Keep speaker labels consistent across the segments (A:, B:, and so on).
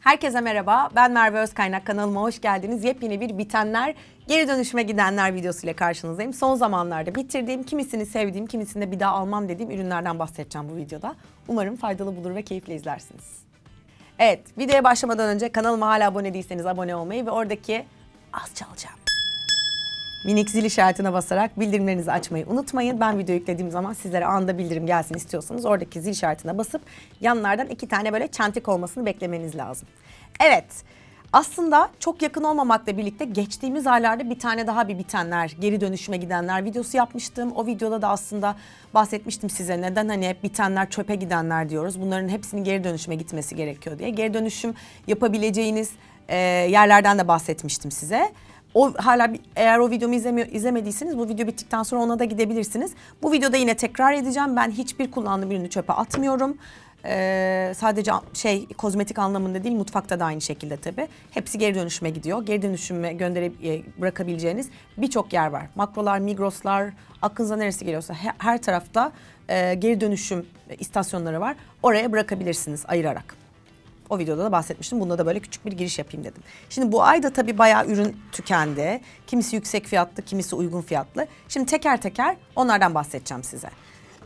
A: Herkese merhaba. Ben Merve Özkaynak kanalıma hoş geldiniz. Yepyeni bir bitenler, geri dönüşüme gidenler videosuyla karşınızdayım. Son zamanlarda bitirdiğim, kimisini sevdiğim, kimisini de bir daha almam dediğim ürünlerden bahsedeceğim bu videoda. Umarım faydalı bulur ve keyifle izlersiniz. Evet, videoya başlamadan önce kanalıma hala abone değilseniz abone olmayı ve oradaki az çalacağım. Minik zil işaretine basarak bildirimlerinizi açmayı unutmayın. Ben video yüklediğim zaman sizlere anında bildirim gelsin istiyorsanız oradaki zil işaretine basıp yanlardan iki tane böyle çentik olmasını beklemeniz lazım. Evet. Aslında çok yakın olmamakla birlikte geçtiğimiz aylarda bir tane daha bir bitenler, geri dönüşüme gidenler videosu yapmıştım. O videoda da aslında bahsetmiştim size neden hani hep bitenler çöpe gidenler diyoruz. Bunların hepsinin geri dönüşüme gitmesi gerekiyor diye. Geri dönüşüm yapabileceğiniz e, yerlerden de bahsetmiştim size. O hala bir- eğer o videomu izlemiyor, izlemediyseniz bu video bittikten sonra ona da gidebilirsiniz. Bu videoda yine tekrar edeceğim. Ben hiçbir kullandığım ürünü çöpe atmıyorum. Ee, sadece şey kozmetik anlamında değil mutfakta da aynı şekilde tabii. Hepsi geri dönüşüme gidiyor. Geri dönüşüme gönderip e, bırakabileceğiniz birçok yer var. Makrolar, migroslar, aklınıza neresi geliyorsa he- her tarafta e, geri dönüşüm istasyonları var. Oraya bırakabilirsiniz ayırarak. O videoda da bahsetmiştim. Bunda da böyle küçük bir giriş yapayım dedim. Şimdi bu ayda tabii bayağı ürün tükendi. Kimisi yüksek fiyatlı, kimisi uygun fiyatlı. Şimdi teker teker onlardan bahsedeceğim size.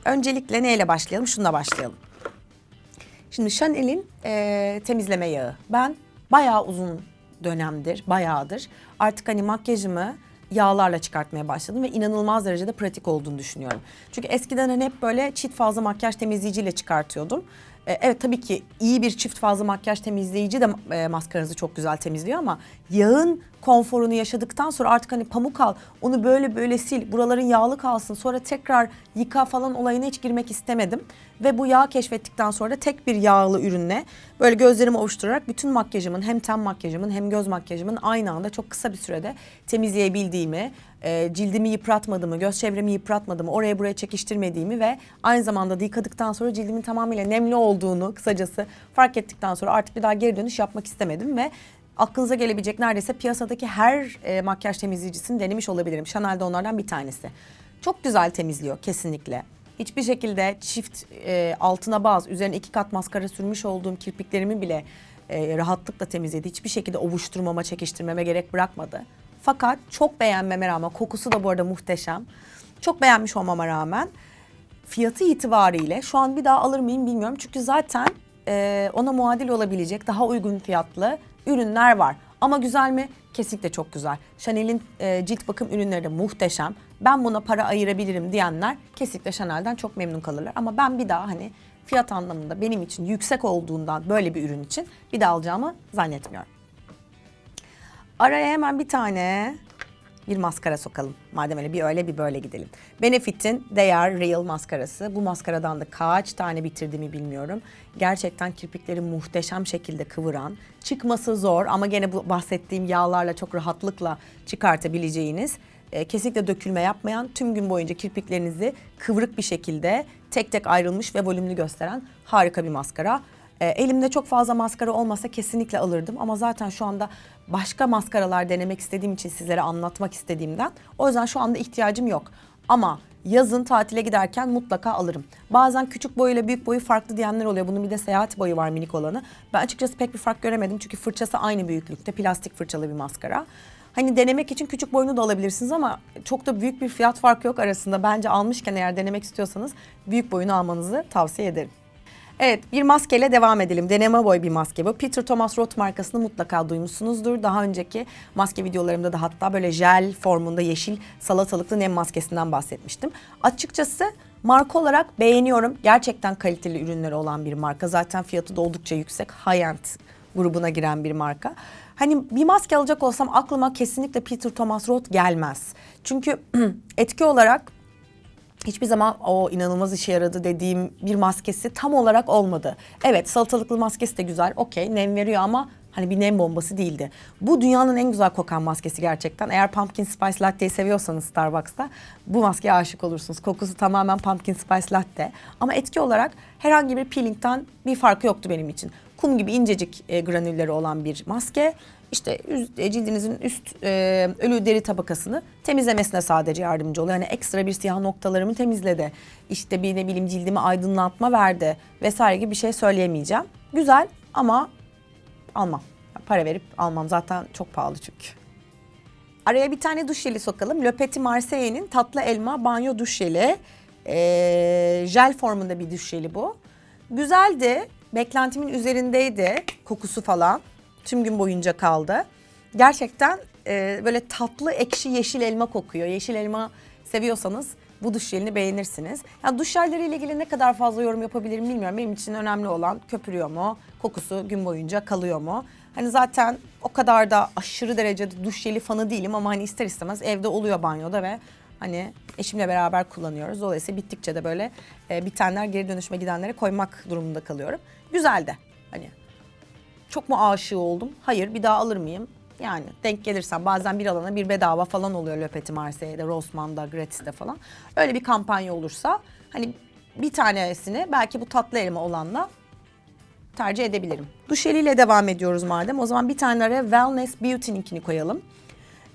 A: Öncelikle neyle başlayalım? Şununla başlayalım. Şimdi Chanel'in e, temizleme yağı. Ben bayağı uzun dönemdir, bayağıdır artık hani makyajımı yağlarla çıkartmaya başladım ve inanılmaz derecede pratik olduğunu düşünüyorum. Çünkü eskiden hani hep böyle çift fazla makyaj temizleyiciyle çıkartıyordum. E, evet tabii ki iyi bir çift fazla makyaj temizleyici de e, maskaranızı çok güzel temizliyor ama yağın konforunu yaşadıktan sonra artık hani pamuk al, onu böyle böyle sil, buraların yağlı kalsın, sonra tekrar yıka falan olayına hiç girmek istemedim. Ve bu yağı keşfettikten sonra da tek bir yağlı ürünle böyle gözlerimi ovuşturarak bütün makyajımın hem ten makyajımın hem göz makyajımın aynı anda çok kısa bir sürede temizleyebildiğimi, e, cildimi yıpratmadığımı, göz çevremi yıpratmadığımı, oraya buraya çekiştirmediğimi ve aynı zamanda da yıkadıktan sonra cildimin tamamıyla nemli olduğunu kısacası fark ettikten sonra artık bir daha geri dönüş yapmak istemedim ve aklınıza gelebilecek neredeyse piyasadaki her e, makyaj temizleyicisini denemiş olabilirim. Chanel de onlardan bir tanesi. Çok güzel temizliyor kesinlikle. Hiçbir şekilde çift e, altına baz, üzerine iki kat maskara sürmüş olduğum kirpiklerimi bile e, rahatlıkla temizledi. Hiçbir şekilde ovuşturmama, çekiştirmeme gerek bırakmadı. Fakat çok beğenmeme rağmen, kokusu da bu arada muhteşem. Çok beğenmiş olmama rağmen fiyatı itibariyle şu an bir daha alır mıyım bilmiyorum. Çünkü zaten e, ona muadil olabilecek daha uygun fiyatlı ürünler var. Ama güzel mi? Kesinlikle çok güzel. Chanel'in e, cilt bakım ürünleri de muhteşem. Ben buna para ayırabilirim diyenler kesinlikle Chanel'den çok memnun kalırlar. Ama ben bir daha hani fiyat anlamında benim için yüksek olduğundan böyle bir ürün için bir daha alacağımı zannetmiyorum. Araya hemen bir tane bir maskara sokalım. Madem öyle bir öyle bir böyle gidelim. Benefit'in They Real maskarası. Bu maskaradan da kaç tane bitirdiğimi bilmiyorum. Gerçekten kirpikleri muhteşem şekilde kıvıran, çıkması zor ama gene bu bahsettiğim yağlarla çok rahatlıkla çıkartabileceğiniz, e, kesinlikle dökülme yapmayan, tüm gün boyunca kirpiklerinizi kıvrık bir şekilde tek tek ayrılmış ve volümlü gösteren harika bir maskara. E, elimde çok fazla maskara olmasa kesinlikle alırdım ama zaten şu anda başka maskaralar denemek istediğim için sizlere anlatmak istediğimden o yüzden şu anda ihtiyacım yok. Ama yazın tatile giderken mutlaka alırım. Bazen küçük boyuyla büyük boyu farklı diyenler oluyor. Bunun bir de seyahat boyu var minik olanı. Ben açıkçası pek bir fark göremedim çünkü fırçası aynı büyüklükte plastik fırçalı bir maskara. Hani denemek için küçük boyunu da alabilirsiniz ama çok da büyük bir fiyat farkı yok arasında. Bence almışken eğer denemek istiyorsanız büyük boyunu almanızı tavsiye ederim. Evet bir maskeyle devam edelim. Deneme boy bir maske bu. Peter Thomas Roth markasını mutlaka duymuşsunuzdur. Daha önceki maske videolarımda da hatta böyle jel formunda yeşil salatalıklı nem maskesinden bahsetmiştim. Açıkçası marka olarak beğeniyorum. Gerçekten kaliteli ürünleri olan bir marka. Zaten fiyatı da oldukça yüksek. High-end grubuna giren bir marka. Hani bir maske alacak olsam aklıma kesinlikle Peter Thomas Roth gelmez. Çünkü etki olarak hiçbir zaman o inanılmaz işe yaradı dediğim bir maskesi tam olarak olmadı. Evet salatalıklı maskesi de güzel okey nem veriyor ama hani bir nem bombası değildi. Bu dünyanın en güzel kokan maskesi gerçekten. Eğer pumpkin spice latte'yi seviyorsanız Starbucks'ta bu maskeye aşık olursunuz. Kokusu tamamen pumpkin spice latte ama etki olarak herhangi bir peelingden bir farkı yoktu benim için. Kum gibi incecik e, granülleri olan bir maske. İşte e, cildinizin üst e, ölü deri tabakasını temizlemesine sadece yardımcı oluyor. Yani ekstra bir siyah noktalarımı temizledi. İşte bir ne bileyim cildimi aydınlatma verdi vesaire gibi bir şey söyleyemeyeceğim. Güzel ama almam. Para verip almam. Zaten çok pahalı çünkü. Araya bir tane duş jeli sokalım. Le Petit Marseille'nin tatlı elma banyo duş jeli. Ee, jel formunda bir duş jeli bu. Güzeldi. Beklentimin üzerindeydi. Kokusu falan. Tüm gün boyunca kaldı. Gerçekten e, böyle tatlı ekşi yeşil elma kokuyor. Yeşil elma seviyorsanız bu duş jelini beğenirsiniz. Ya duş jelleriyle ilgili ne kadar fazla yorum yapabilirim bilmiyorum. Benim için önemli olan köpürüyor mu, kokusu gün boyunca kalıyor mu? Hani zaten o kadar da aşırı derecede duş jeli fanı değilim ama hani ister istemez evde oluyor banyoda ve hani eşimle beraber kullanıyoruz. Dolayısıyla bittikçe de böyle e, bitenler geri dönüşme gidenlere koymak durumunda kalıyorum. Güzel de hani çok mu aşığı oldum? Hayır bir daha alır mıyım? Yani denk gelirsem bazen bir alana bir bedava falan oluyor Le Petit Marseille'de, Rossmann'da, Gratis'te falan. Öyle bir kampanya olursa hani bir tanesini belki bu tatlı elma olanla tercih edebilirim. Duş jeliyle devam ediyoruz madem. O zaman bir tane araya Wellness Beauty'ninkini koyalım.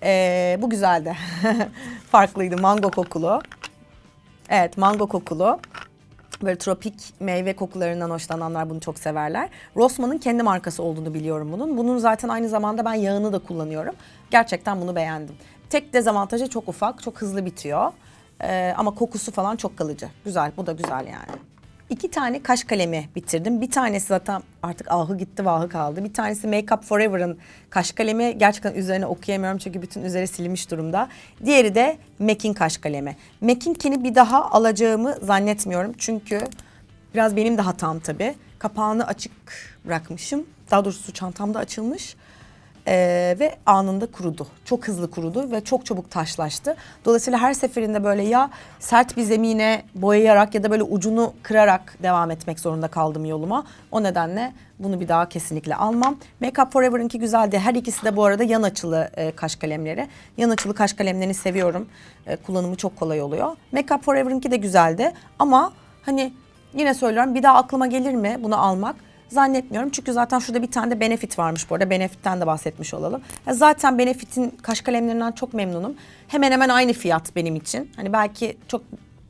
A: Ee, bu güzeldi. Farklıydı. Mango kokulu. Evet mango kokulu. Böyle tropik meyve kokularından hoşlananlar bunu çok severler. Rossmann'ın kendi markası olduğunu biliyorum bunun. Bunun zaten aynı zamanda ben yağını da kullanıyorum. Gerçekten bunu beğendim. Tek dezavantajı çok ufak, çok hızlı bitiyor. Ee, ama kokusu falan çok kalıcı. Güzel, bu da güzel yani. İki tane kaş kalemi bitirdim. Bir tanesi zaten artık ahı gitti vahı kaldı. Bir tanesi Make Up Forever'ın kaş kalemi. Gerçekten üzerine okuyamıyorum çünkü bütün üzeri silinmiş durumda. Diğeri de MAC'in kaş kalemi. MAC'inkini bir daha alacağımı zannetmiyorum. Çünkü biraz benim de hatam tabii. Kapağını açık bırakmışım. Daha doğrusu çantamda açılmış. Ee, ve anında kurudu. Çok hızlı kurudu ve çok çabuk taşlaştı. Dolayısıyla her seferinde böyle ya sert bir zemine boyayarak ya da böyle ucunu kırarak devam etmek zorunda kaldım yoluma. O nedenle bunu bir daha kesinlikle almam. Make Up Forever'ınki güzeldi. Her ikisi de bu arada yan açılı e, kaş kalemleri. Yan açılı kaş kalemlerini seviyorum. E, kullanımı çok kolay oluyor. Make Up Forever'ınki de güzeldi. Ama hani yine söylüyorum bir daha aklıma gelir mi bunu almak? Zannetmiyorum çünkü zaten şurada bir tane de Benefit varmış bu arada. Benefit'ten de bahsetmiş olalım. Ya zaten Benefit'in kaş kalemlerinden çok memnunum. Hemen hemen aynı fiyat benim için. Hani belki çok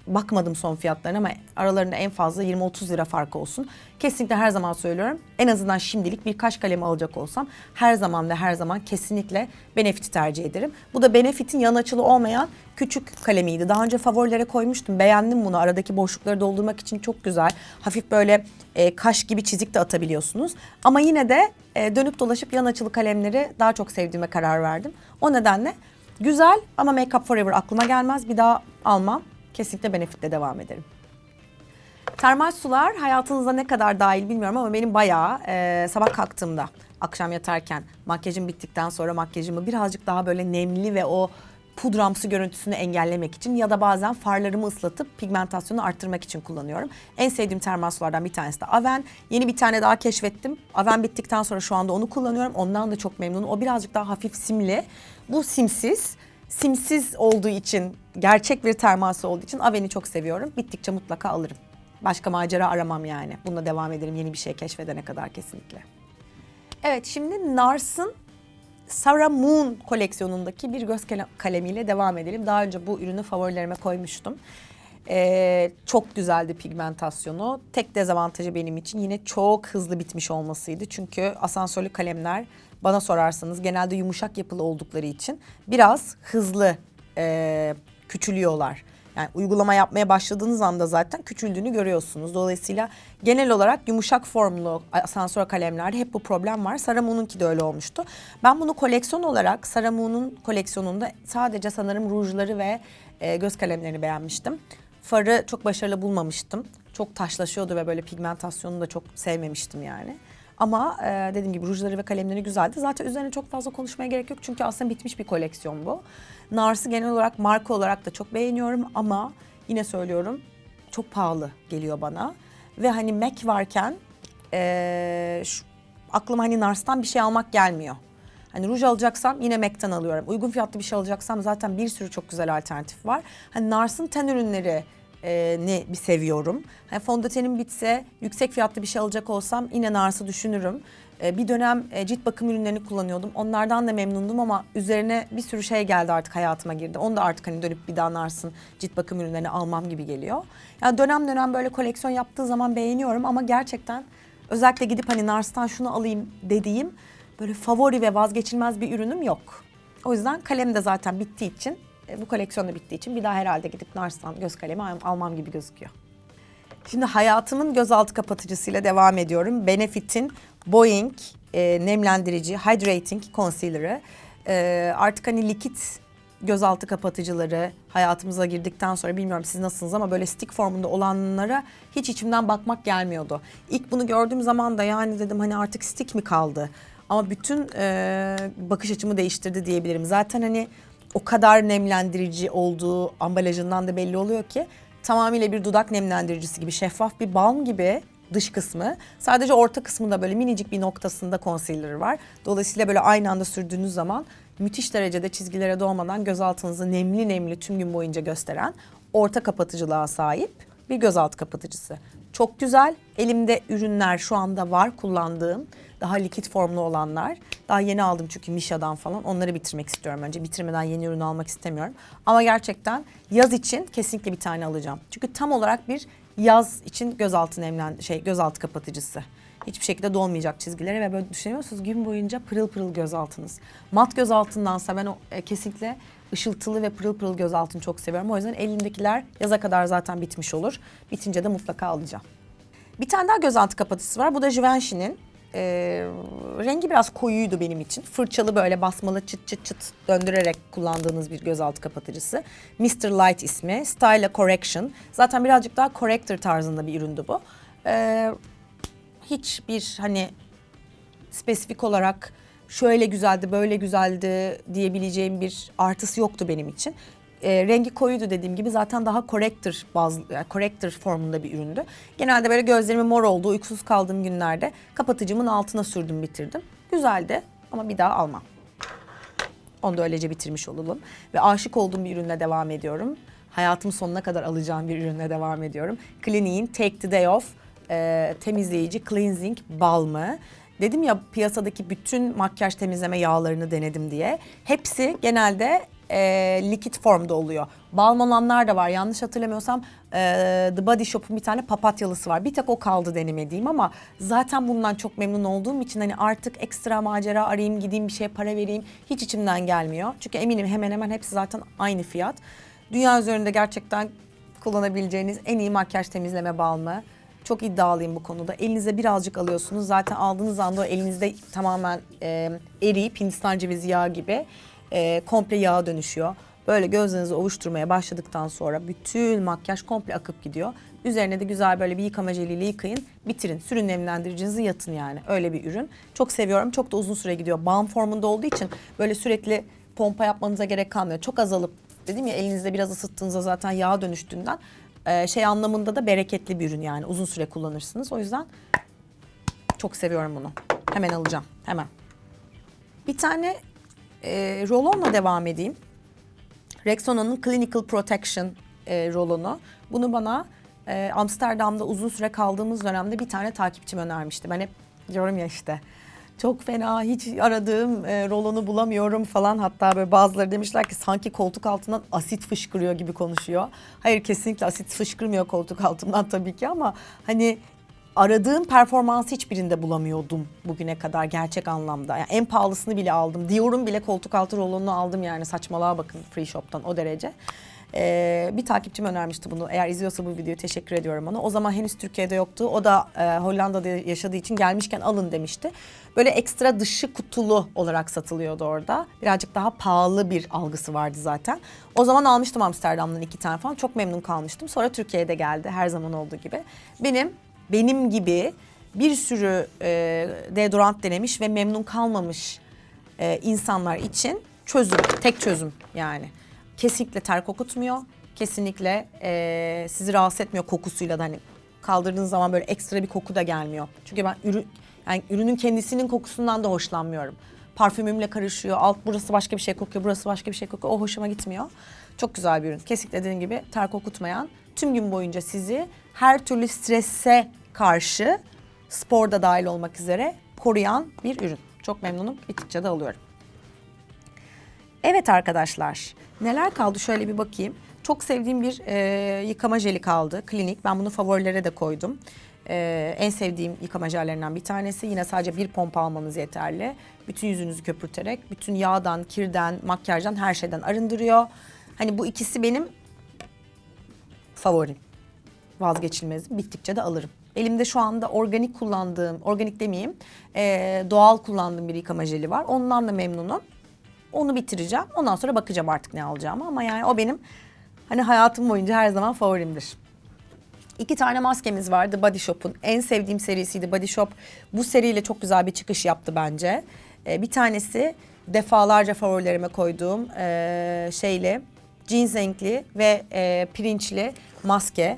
A: bakmadım son fiyatlarına ama aralarında en fazla 20-30 lira farkı olsun. Kesinlikle her zaman söylüyorum. En azından şimdilik bir kaş kalemi alacak olsam her zaman ve her zaman kesinlikle Benefit'i tercih ederim. Bu da Benefit'in yan açılı olmayan küçük kalemiydi. Daha önce favorilere koymuştum. Beğendim bunu. Aradaki boşlukları doldurmak için çok güzel. Hafif böyle e, kaş gibi çizik de atabiliyorsunuz. Ama yine de e, dönüp dolaşıp yan açılı kalemleri daha çok sevdiğime karar verdim. O nedenle güzel ama Make Up Forever aklıma gelmez. Bir daha almam. Kesinlikle Benefit'le devam ederim. Termal sular hayatınıza ne kadar dahil bilmiyorum ama benim bayağı e, sabah kalktığımda akşam yatarken makyajım bittikten sonra makyajımı birazcık daha böyle nemli ve o pudramsı görüntüsünü engellemek için ya da bazen farlarımı ıslatıp pigmentasyonu arttırmak için kullanıyorum. En sevdiğim termal sulardan bir tanesi de Aven. Yeni bir tane daha keşfettim. Aven bittikten sonra şu anda onu kullanıyorum. Ondan da çok memnunum. O birazcık daha hafif simli. Bu simsiz. Simsiz olduğu için, gerçek bir termal su olduğu için Aven'i çok seviyorum. Bittikçe mutlaka alırım. Başka macera aramam yani. Bununla devam ederim yeni bir şey keşfedene kadar kesinlikle. Evet şimdi Nars'ın Sarah Moon koleksiyonundaki bir göz kale- kalemiyle devam edelim. Daha önce bu ürünü favorilerime koymuştum. Ee, çok güzeldi pigmentasyonu. Tek dezavantajı benim için yine çok hızlı bitmiş olmasıydı. Çünkü asansörlü kalemler bana sorarsanız genelde yumuşak yapılı oldukları için biraz hızlı e, küçülüyorlar. Yani uygulama yapmaya başladığınız anda zaten küçüldüğünü görüyorsunuz. Dolayısıyla genel olarak yumuşak formlu asansör kalemlerde hep bu problem var. Saramu'nunki de öyle olmuştu. Ben bunu koleksiyon olarak Saramu'nun koleksiyonunda sadece sanırım rujları ve e, göz kalemlerini beğenmiştim. Farı çok başarılı bulmamıştım. Çok taşlaşıyordu ve böyle pigmentasyonunu da çok sevmemiştim yani. Ama e, dediğim gibi rujları ve kalemleri güzeldi. Zaten üzerine çok fazla konuşmaya gerek yok çünkü aslında bitmiş bir koleksiyon bu. Nars'ı genel olarak marka olarak da çok beğeniyorum ama yine söylüyorum çok pahalı geliyor bana. Ve hani MAC varken e, şu, aklıma hani Nars'tan bir şey almak gelmiyor. Hani ruj alacaksam yine MAC'ten alıyorum. Uygun fiyatlı bir şey alacaksam zaten bir sürü çok güzel alternatif var. Hani Nars'ın ten ürünleri e, ne bir seviyorum. Hani fondötenim bitse yüksek fiyatlı bir şey alacak olsam yine Nars'ı düşünürüm. E, bir dönem e, cilt bakım ürünlerini kullanıyordum. Onlardan da memnundum ama üzerine bir sürü şey geldi artık hayatıma girdi. Onu da artık hani dönüp bir daha Nars'ın cilt bakım ürünlerini almam gibi geliyor. Yani dönem dönem böyle koleksiyon yaptığı zaman beğeniyorum ama gerçekten özellikle gidip hani Nars'tan şunu alayım dediğim böyle favori ve vazgeçilmez bir ürünüm yok. O yüzden kalem de zaten bittiği için, bu koleksiyon da bittiği için bir daha herhalde gidip Nars'tan göz kalemi al- almam gibi gözüküyor. Şimdi hayatımın gözaltı kapatıcısıyla devam ediyorum. Benefit'in Boeing e, nemlendirici Hydrating Concealer'ı. E, artık hani likit gözaltı kapatıcıları hayatımıza girdikten sonra bilmiyorum siz nasılsınız ama böyle stick formunda olanlara hiç içimden bakmak gelmiyordu. İlk bunu gördüğüm zaman da yani dedim hani artık stick mi kaldı? Ama bütün e, bakış açımı değiştirdi diyebilirim. Zaten hani o kadar nemlendirici olduğu ambalajından da belli oluyor ki tamamıyla bir dudak nemlendiricisi gibi şeffaf bir balm gibi dış kısmı. Sadece orta kısmında böyle minicik bir noktasında concealer var. Dolayısıyla böyle aynı anda sürdüğünüz zaman müthiş derecede çizgilere doğmadan gözaltınızı nemli nemli tüm gün boyunca gösteren orta kapatıcılığa sahip bir gözaltı kapatıcısı. Çok güzel. Elimde ürünler şu anda var kullandığım. Daha likit formlu olanlar. Daha yeni aldım çünkü Misha'dan falan. Onları bitirmek istiyorum önce. Bitirmeden yeni ürün almak istemiyorum. Ama gerçekten yaz için kesinlikle bir tane alacağım. Çünkü tam olarak bir yaz için gözaltı nemlen şey gözaltı kapatıcısı. Hiçbir şekilde dolmayacak çizgileri ve böyle düşünüyorsunuz gün boyunca pırıl pırıl gözaltınız. Mat gözaltındansa ben o e, kesinlikle ışıltılı ve pırıl pırıl gözaltını çok seviyorum. O yüzden elimdekiler yaza kadar zaten bitmiş olur. Bitince de mutlaka alacağım. Bir tane daha gözaltı kapatıcısı var. Bu da Givenchy'nin. Ee, rengi biraz koyuydu benim için. Fırçalı böyle basmalı çıt çıt çıt döndürerek kullandığınız bir gözaltı kapatıcısı. Mr. Light ismi. Style Correction. Zaten birazcık daha corrector tarzında bir üründü bu. Ee, hiçbir hani spesifik olarak şöyle güzeldi, böyle güzeldi diyebileceğim bir artısı yoktu benim için. E, rengi koyuydu dediğim gibi zaten daha corrector bazı yani corrector formunda bir üründü. Genelde böyle gözlerimin mor olduğu, uykusuz kaldığım günlerde kapatıcımın altına sürdüm, bitirdim. Güzeldi ama bir daha almam. Onu da öylece bitirmiş olalım. Ve aşık olduğum bir ürünle devam ediyorum. Hayatım sonuna kadar alacağım bir ürünle devam ediyorum. Clinique'in Take the Day Off e, temizleyici cleansing balmı. Dedim ya piyasadaki bütün makyaj temizleme yağlarını denedim diye. Hepsi genelde e, likit formda oluyor. Balm olanlar da var. Yanlış hatırlamıyorsam e, The Body Shop'un bir tane papatyalısı var. Bir tek o kaldı denemediğim ama zaten bundan çok memnun olduğum için hani artık ekstra macera arayayım gideyim bir şeye para vereyim hiç içimden gelmiyor. Çünkü eminim hemen hemen hepsi zaten aynı fiyat. Dünya üzerinde gerçekten kullanabileceğiniz en iyi makyaj temizleme balmı. Çok iddialıyım bu konuda. Elinize birazcık alıyorsunuz. Zaten aldığınız anda o elinizde tamamen e, eriyip Hindistan cevizi yağı gibi e, komple yağa dönüşüyor. Böyle gözlerinizi ovuşturmaya başladıktan sonra bütün makyaj komple akıp gidiyor. Üzerine de güzel böyle bir yıkama jeliyle yıkayın, bitirin. Sürün nemlendiricinizi yatın yani. Öyle bir ürün. Çok seviyorum. Çok da uzun süre gidiyor. Balm formunda olduğu için böyle sürekli pompa yapmanıza gerek kalmıyor. Çok azalıp dedim ya elinizde biraz ısıttığınızda zaten yağa dönüştüğünden e, şey anlamında da bereketli bir ürün yani. Uzun süre kullanırsınız. O yüzden çok seviyorum bunu. Hemen alacağım. Hemen. Bir tane e, rolonla devam edeyim. Rexona'nın Clinical Protection e, rolonu. Bunu bana e, Amsterdam'da uzun süre kaldığımız dönemde bir tane takipçim önermişti. Ben hep diyorum ya işte çok fena hiç aradığım e, rolonu bulamıyorum falan. Hatta böyle bazıları demişler ki sanki koltuk altından asit fışkırıyor gibi konuşuyor. Hayır kesinlikle asit fışkırmıyor koltuk altından tabii ki ama hani aradığım performansı hiçbirinde bulamıyordum bugüne kadar gerçek anlamda. Yani en pahalısını bile aldım. Dior'un bile koltuk altı rolonunu aldım yani saçmalığa bakın Free Shop'tan o derece. Ee, bir takipçim önermişti bunu. Eğer izliyorsa bu videoyu teşekkür ediyorum ona. O zaman henüz Türkiye'de yoktu. O da e, Hollanda'da yaşadığı için gelmişken alın demişti. Böyle ekstra dışı kutulu olarak satılıyordu orada. Birazcık daha pahalı bir algısı vardı zaten. O zaman almıştım Amsterdam'dan iki tane falan. Çok memnun kalmıştım. Sonra Türkiye'de geldi her zaman olduğu gibi. Benim benim gibi bir sürü e, deodorant denemiş ve memnun kalmamış e, insanlar için çözüm, tek çözüm yani. Kesinlikle ter kokutmuyor, kesinlikle e, sizi rahatsız etmiyor kokusuyla da hani kaldırdığınız zaman böyle ekstra bir koku da gelmiyor. Çünkü ben ürün, yani ürünün kendisinin kokusundan da hoşlanmıyorum. Parfümümle karışıyor, alt burası başka bir şey kokuyor, burası başka bir şey kokuyor. O hoşuma gitmiyor. Çok güzel bir ürün. Kesinlikle dediğim gibi ter kokutmayan, tüm gün boyunca sizi her türlü strese karşı sporda dahil olmak üzere koruyan bir ürün. Çok memnunum. Bittikçe de alıyorum. Evet arkadaşlar, neler kaldı şöyle bir bakayım. Çok sevdiğim bir e, yıkama jeli kaldı. Klinik. Ben bunu favorilere de koydum. E, en sevdiğim yıkama jellerinden bir tanesi. Yine sadece bir pompa almanız yeterli. Bütün yüzünüzü köpürterek, bütün yağdan, kirden, makyajdan, her şeyden arındırıyor. Hani bu ikisi benim favorim. Vazgeçilmezim. Bittikçe de alırım. Elimde şu anda organik kullandığım, organik demeyeyim, e, doğal kullandığım bir yıkama jeli var. Ondan da memnunum. Onu bitireceğim. Ondan sonra bakacağım artık ne alacağımı. Ama yani o benim hani hayatım boyunca her zaman favorimdir. İki tane maskemiz vardı Body Shop'un. En sevdiğim serisiydi Body Shop. Bu seriyle çok güzel bir çıkış yaptı bence. Ee, bir tanesi defalarca favorilerime koyduğum ee, şeyli, jeans renkli ve ee, pirinçli maske.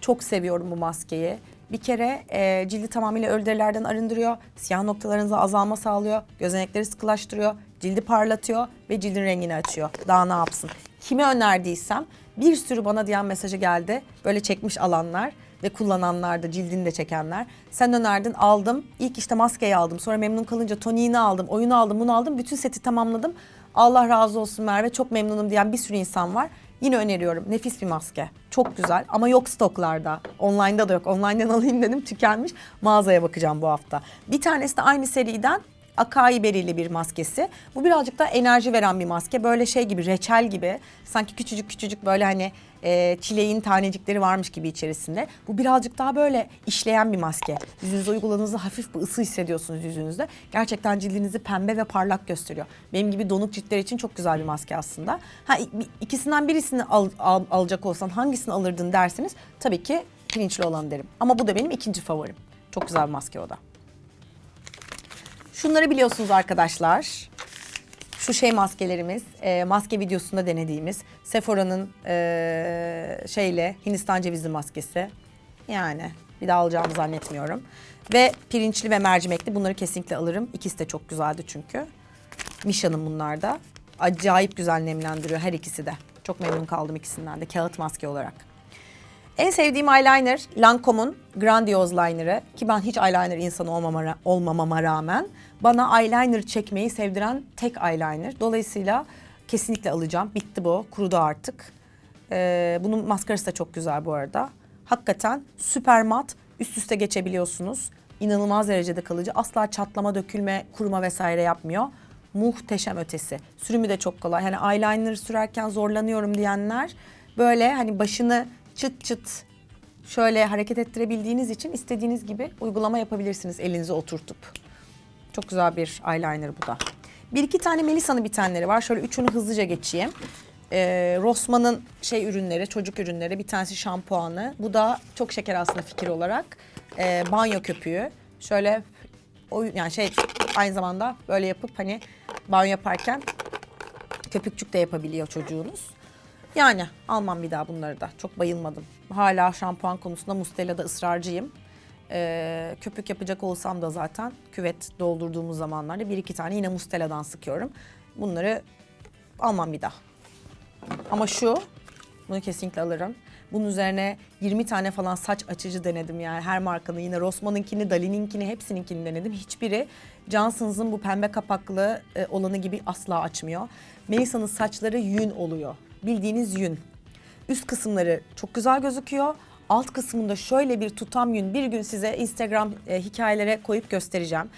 A: Çok seviyorum bu maskeyi. Bir kere e, cildi tamamıyla ölü derilerden arındırıyor. Siyah noktalarınıza azalma sağlıyor. Gözenekleri sıkılaştırıyor. Cildi parlatıyor ve cildin rengini açıyor. Daha ne yapsın? Kime önerdiysem bir sürü bana diyen mesajı geldi. Böyle çekmiş alanlar ve kullananlar da cildini de çekenler. Sen önerdin aldım. İlk işte maskeyi aldım. Sonra memnun kalınca toniğini aldım. Oyunu aldım bunu aldım. Bütün seti tamamladım. Allah razı olsun Merve çok memnunum diyen bir sürü insan var. Yine öneriyorum. Nefis bir maske. Çok güzel ama yok stoklarda. Online'da da yok. Online'dan alayım dedim tükenmiş. Mağazaya bakacağım bu hafta. Bir tanesi de aynı seriden Akai berili bir maskesi. Bu birazcık daha enerji veren bir maske. Böyle şey gibi reçel gibi. Sanki küçücük küçücük böyle hani e, çileğin tanecikleri varmış gibi içerisinde. Bu birazcık daha böyle işleyen bir maske. Yüzünüze uyguladığınızda hafif bir ısı hissediyorsunuz yüzünüzde. Gerçekten cildinizi pembe ve parlak gösteriyor. Benim gibi donuk ciltler için çok güzel bir maske aslında. Ha ikisinden birisini al- al- alacak olsan hangisini alırdın derseniz tabii ki pirinçli olanı derim. Ama bu da benim ikinci favorim. Çok güzel bir maske o da. Şunları biliyorsunuz arkadaşlar. Şu şey maskelerimiz, e, maske videosunda denediğimiz Sephora'nın e, şeyle Hindistan cevizli maskesi. Yani bir daha alacağımı zannetmiyorum. Ve pirinçli ve mercimekli bunları kesinlikle alırım. İkisi de çok güzeldi çünkü. Misha'nın bunlar da. Acayip güzel nemlendiriyor her ikisi de. Çok memnun kaldım ikisinden de kağıt maske olarak. En sevdiğim eyeliner Lancome'un Grandiose Liner'ı ki ben hiç eyeliner insanı olmama, olmamama rağmen bana eyeliner çekmeyi sevdiren tek eyeliner. Dolayısıyla kesinlikle alacağım. Bitti bu. Kurudu artık. Ee, bunun maskarası da çok güzel bu arada. Hakikaten süper mat. Üst üste geçebiliyorsunuz. İnanılmaz derecede kalıcı. Asla çatlama, dökülme, kuruma vesaire yapmıyor. Muhteşem ötesi. Sürümü de çok kolay. Hani eyeliner sürerken zorlanıyorum diyenler böyle hani başını çıt çıt şöyle hareket ettirebildiğiniz için istediğiniz gibi uygulama yapabilirsiniz elinize oturtup. Çok güzel bir eyeliner bu da. Bir iki tane Melisa'nın bitenleri var. Şöyle üçünü hızlıca geçeyim. Ee, Rossmann'ın şey ürünleri, çocuk ürünleri. Bir tanesi şampuanı. Bu da çok şeker aslında fikir olarak. Ee, banyo köpüğü. Şöyle o yani şey aynı zamanda böyle yapıp hani banyo yaparken köpükçük de yapabiliyor çocuğunuz. Yani almam bir daha bunları da. Çok bayılmadım. Hala şampuan konusunda Mustela'da ısrarcıyım. Ee, köpük yapacak olsam da zaten küvet doldurduğumuz zamanlarda bir iki tane yine Mustela'dan sıkıyorum. Bunları almam bir daha. Ama şu, bunu kesinlikle alırım. Bunun üzerine 20 tane falan saç açıcı denedim yani her markanın yine Rossmann'ınkini, Dali'ninkini hepsininkini denedim. Hiçbiri Johnson's'ın bu pembe kapaklı e, olanı gibi asla açmıyor. Melisa'nın saçları yün oluyor. Bildiğiniz yün. Üst kısımları çok güzel gözüküyor. Alt kısmında şöyle bir tutam yün bir gün size Instagram e, hikayelere koyup göstereceğim.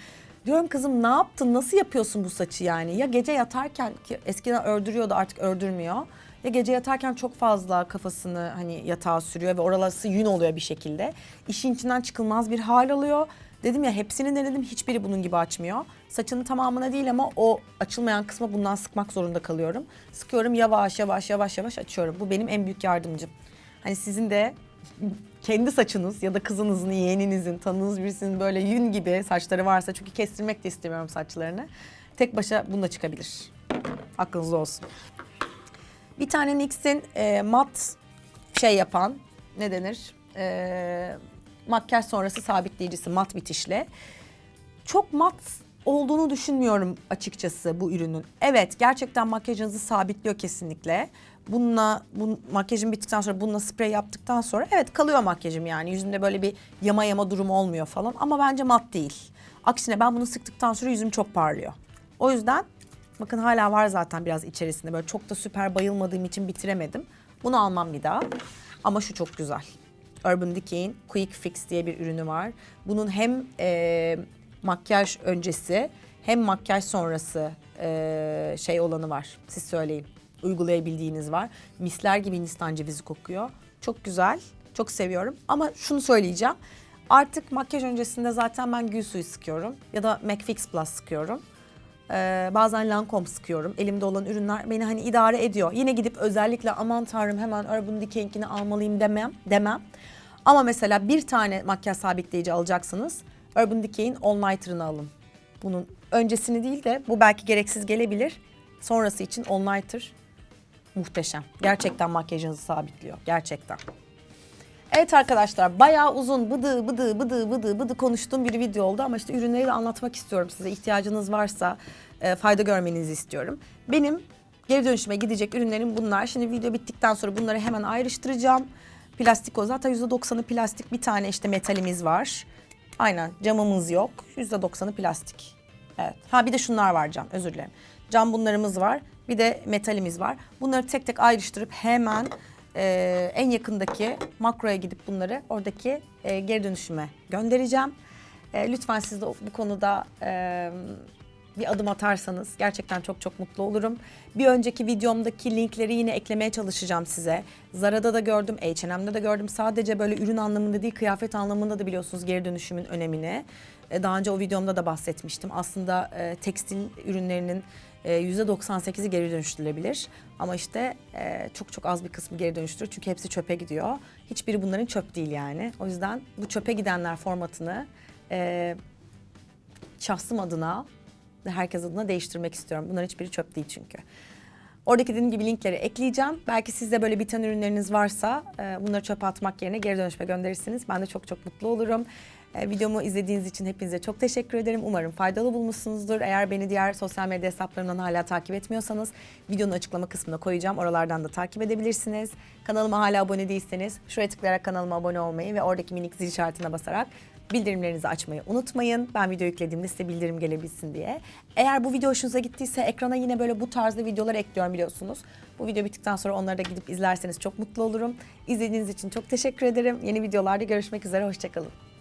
A: Diyorum kızım ne yaptın nasıl yapıyorsun bu saçı yani? Ya gece yatarken ki eskiden ördürüyordu artık ördürmüyor. Ya gece yatarken çok fazla kafasını hani yatağa sürüyor ve oraları yün oluyor bir şekilde. İşin içinden çıkılmaz bir hal alıyor. Dedim ya hepsini denedim hiçbiri bunun gibi açmıyor. Saçının tamamına değil ama o açılmayan kısma bundan sıkmak zorunda kalıyorum. Sıkıyorum yavaş yavaş yavaş yavaş açıyorum. Bu benim en büyük yardımcım. Hani sizin de kendi saçınız ya da kızınızın, yeğeninizin, tanıdığınız birisinin böyle yün gibi saçları varsa çünkü kestirmek de istemiyorum saçlarını. Tek başa bununla çıkabilir. Aklınızda olsun. Bir tane NYX'in e, mat şey yapan ne denir? E, makyaj sonrası sabitleyicisi mat bitişle. Çok mat olduğunu düşünmüyorum açıkçası bu ürünün. Evet gerçekten makyajınızı sabitliyor kesinlikle. Bununla bu makyajım bittikten sonra bununla sprey yaptıktan sonra evet kalıyor makyajım yani. Yüzümde böyle bir yama yama durumu olmuyor falan ama bence mat değil. Aksine ben bunu sıktıktan sonra yüzüm çok parlıyor. O yüzden bakın hala var zaten biraz içerisinde böyle çok da süper bayılmadığım için bitiremedim. Bunu almam bir daha. Ama şu çok güzel. Urban Decay'in Quick Fix diye bir ürünü var. Bunun hem e, makyaj öncesi hem makyaj sonrası e, şey olanı var. Siz söyleyin. Uygulayabildiğiniz var. Misler gibi Hindistan cevizi kokuyor. Çok güzel. Çok seviyorum. Ama şunu söyleyeceğim. Artık makyaj öncesinde zaten ben gül suyu sıkıyorum. Ya da McFix Plus sıkıyorum. Ee, bazen Lancome sıkıyorum. Elimde olan ürünler beni hani idare ediyor. Yine gidip özellikle aman tanrım hemen Urban Decay'inkini almalıyım demem. demem. Ama mesela bir tane makyaj sabitleyici alacaksınız. Urban Decay'in All Nighter'ını alın. Bunun öncesini değil de bu belki gereksiz gelebilir. Sonrası için All Nighter muhteşem. Gerçekten makyajınızı sabitliyor. Gerçekten. Evet arkadaşlar bayağı uzun bıdı bıdı bıdı bıdı bıdı konuştuğum bir video oldu ama işte ürünleri de anlatmak istiyorum size. İhtiyacınız varsa e, fayda görmenizi istiyorum. Benim geri dönüşüme gidecek ürünlerim bunlar. Şimdi video bittikten sonra bunları hemen ayrıştıracağım. Plastik o zaten %90'ı plastik bir tane işte metalimiz var. Aynen camımız yok %90'ı plastik. Evet ha bir de şunlar var cam özür dilerim. Cam bunlarımız var bir de metalimiz var. Bunları tek tek ayrıştırıp hemen e, en yakındaki makroya gidip bunları oradaki e, geri dönüşüme göndereceğim. E, lütfen siz de bu konuda e, bir adım atarsanız gerçekten çok çok mutlu olurum. Bir önceki videomdaki linkleri yine eklemeye çalışacağım size. Zara'da da gördüm, H&M'de de gördüm. Sadece böyle ürün anlamında değil, kıyafet anlamında da biliyorsunuz geri dönüşümün önemini. E, Daha önce o videomda da bahsetmiştim. Aslında e, tekstil ürünlerinin e, %98'i geri dönüştürülebilir. Ama işte e, çok çok az bir kısmı geri dönüştürür. Çünkü hepsi çöpe gidiyor. Hiçbiri bunların çöp değil yani. O yüzden bu çöpe gidenler formatını e, şahsım adına herkes adına değiştirmek istiyorum. Bunların hiçbiri çöp değil çünkü. Oradaki dediğim gibi linkleri ekleyeceğim. Belki sizde böyle biten ürünleriniz varsa e, bunları çöpe atmak yerine geri dönüşme gönderirsiniz. Ben de çok çok mutlu olurum. E, videomu izlediğiniz için hepinize çok teşekkür ederim. Umarım faydalı bulmuşsunuzdur. Eğer beni diğer sosyal medya hesaplarımdan hala takip etmiyorsanız videonun açıklama kısmına koyacağım. Oralardan da takip edebilirsiniz. Kanalıma hala abone değilseniz şuraya tıklayarak kanalıma abone olmayı ve oradaki minik zil işaretine basarak bildirimlerinizi açmayı unutmayın. Ben video yüklediğimde size bildirim gelebilsin diye. Eğer bu video hoşunuza gittiyse ekrana yine böyle bu tarzda videolar ekliyorum biliyorsunuz. Bu video bittikten sonra onları da gidip izlerseniz çok mutlu olurum. İzlediğiniz için çok teşekkür ederim. Yeni videolarda görüşmek üzere. Hoşçakalın.